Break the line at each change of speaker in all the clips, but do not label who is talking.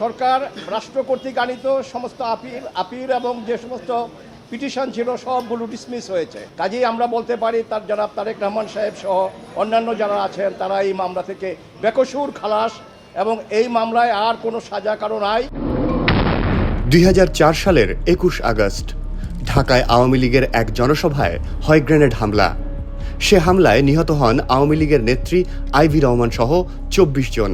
সরকার, রাষ্ট্র কর্তৃক আনিত সমস্ত আপিল আপিল এবং যে সমস্ত পিটিশন ছিল সবগুলো ডিসমিস হয়েছে। কাজেই আমরা বলতে পারি তার জনাব তারেক রহমান সাহেব সহ অন্যান্য যারা আছেন, তারা এই মামলা থেকে বেকসুর খালাস এবং এই মামলায় আর কোনো সাজা কারও নাই।
দুই হাজার চার সালের একুশ আগস্ট, ঢাকায় আওয়ামী লীগের এক জনসভায় হয় গ্রেনেড হামলা। সে হামলায় নিহত হন আওয়ামী লীগের নেত্রী আইভি রহমান সহ চব্বিশ জন।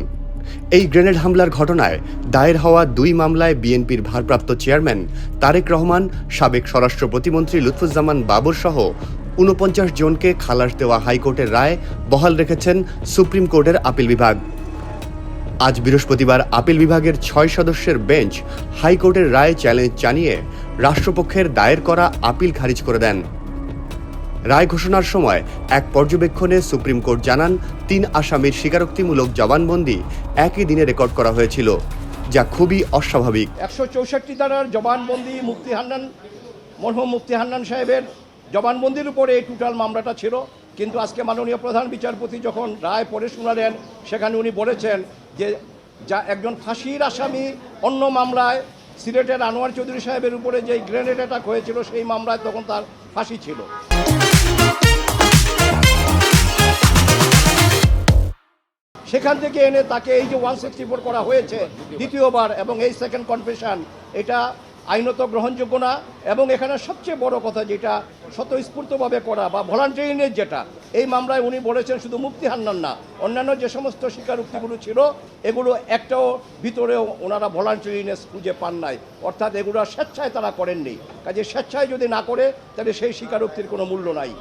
এই গ্রেনেড হামলার ঘটনায় দায়ের হওয়া দুই মামলায় বিএনপির ভারপ্রাপ্ত চেয়ারম্যান তারেক রহমান, সাবেক স্বরাষ্ট্র প্রতিমন্ত্রী লুৎফুজ্জামান বাবর সহ ঊনপঞ্চাশ জনকে খালাস দেওয়া হাইকোর্টের রায় বহাল রেখেছেন সুপ্রিম কোর্টের আপিল বিভাগ। আজ বৃহস্পতিবার আপিল বিভাগের ছয় সদস্যের বেঞ্চ হাইকোর্টের রায় চ্যালেঞ্জ জানিয়ে রাষ্ট্রপক্ষের দায়ের করা আপিল খারিজ করে দেন। রায় ঘোষণার সময় এক পর্যবেক্ষণে সুপ্রিম কোর্ট জানান, তিন আসামির স্বীকারোক্তিমূলক জবানবন্দি একই দিনে রেকর্ড করা হয়েছিল, যা খুবই অস্বাভাবিক।
একশো চৌষট্টি ধারার জবানবন্দি মুক্তি হান্নান, মরহুম মুক্তি হান্নান সাহেবের জবানবন্দির উপরে এই টোটাল মামলাটা ছিল। কিন্তু আজকে মাননীয় প্রধান বিচারপতি যখন রায় পড়ে শোনালেন, সেখানে উনি বলেছেন যে, যা একজন ফাঁসির আসামি অন্য মামলায় সিলেটের আনোয়ার চৌধুরী সাহেবের উপরে যে গ্রেনেড অ্যাটাক হয়েছিল, সেই মামলায় তখন তার ফাঁসি ছিল। সেখান থেকে এনে তাকে এই যে ওয়ান করা হয়েছে, দ্বিতীয়বার এবং এই সেকেন্ড কনফেশন এটা আইনত গ্রহণযোগ্য না, এবং এখানে সবচেয়ে বড় কথা যেটা, স্বতঃস্ফূর্তভাবে করা বা ভলান্টিয়ারিনের যেটা, এই মামলায় উনি বলেছেন শুধু মুক্তি হান্নান না, অন্যান্য যে সমস্ত স্বীকারোক্তিগুলো ছিল, এগুলো একটাও ভিতরেও ওনারা ভলান্টিয়ারিনেস খুঁজে পান নাই, অর্থাৎ এগুলো স্বেচ্ছায় তারা করেননি। কাজে স্বেচ্ছায় যদি না করে, তাহলে সেই স্বীকারোক্তির কোনো মূল্য নাই।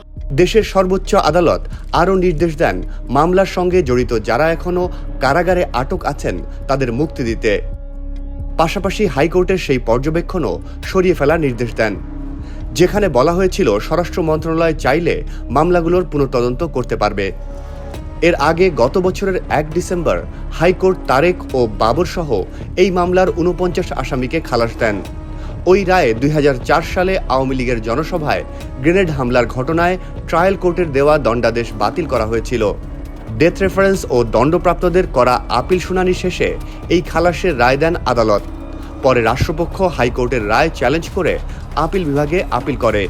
দেশের সর্বোচ্চ আদালত আরও নির্দেশ দেন, মামলার সঙ্গে জড়িত যারা এখনও কারাগারে আটক আছেন, তাদের মুক্তি দিতে। পাশাপাশি হাইকোর্টের সেই পর্যবেক্ষণও সরিয়ে ফেলার নির্দেশ দেন। যেখানে বলা হয়েছিল, স্বরাষ্ট্র মন্ত্রণালয় চাইলে মামলাগুলোর পুনঃতদন্ত করতে পারবে। এর আগে গত বছরের এক ডিসেম্বর হাইকোর্ট তারেক ও বাবর সহ এই মামলার উনপঞ্চাশ আসামিকে খালাস দেন। ওই রায়ে দুই হাজার চার সালে আওয়ামী লীগের জনসভায় গ্রেনেড হামলার ঘটনায় ট্রায়াল কোর্টের দেওয়া দণ্ডাদেশ বাতিল করা হয়েছিল। ডেথ রেফারেন্স ও দণ্ডপ্রাপ্তদের করা আপিল শুনানি শেষে এই খালাসের রায় দেন আদালত। পরে রাষ্ট্রপক্ষ হাইকোর্টের রায় চ্যালেঞ্জ করে আপিল বিভাগে আপিল করে।